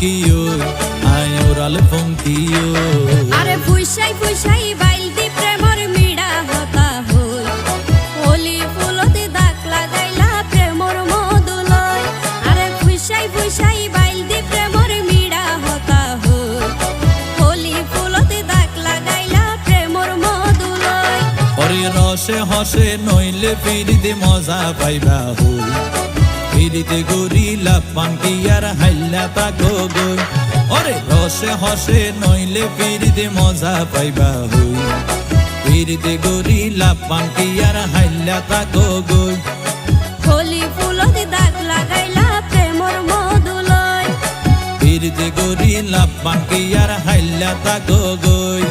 কিও আয় ওরাল ফঙ্কিও আরে ফুইসাই ফুইসাই বাইলতি প্রেমর মিড়া হতা হই। হোলি ফুলতে দাগ লাগাইলা প্রেমর মধুলয় আরে ফুইসাই ফুইসাই বাইলতি প্রেমর মিড়া হতা হই। হোলি ফুলতে দাগ লাগাইলা প্রেমর মধুলয় ওরে রসে হসে নইলে ফিরিতে মজা পাইবা হই। ফিরিতে গরিলা পাঙ্কি আর হাইলা তাকো গই ওরে রসে হসে নইলে ফিরিতে মজা পাইবা হই। ফিরিতে গরিলা পাঙ্কি আর হাইলা তাকো গই হোলি ফুলতে দাগ লাগাইলা প্রেমর মধুলয়। ফিরিতে গরিলা পাঙ্কি আর হাইলা তাকো গই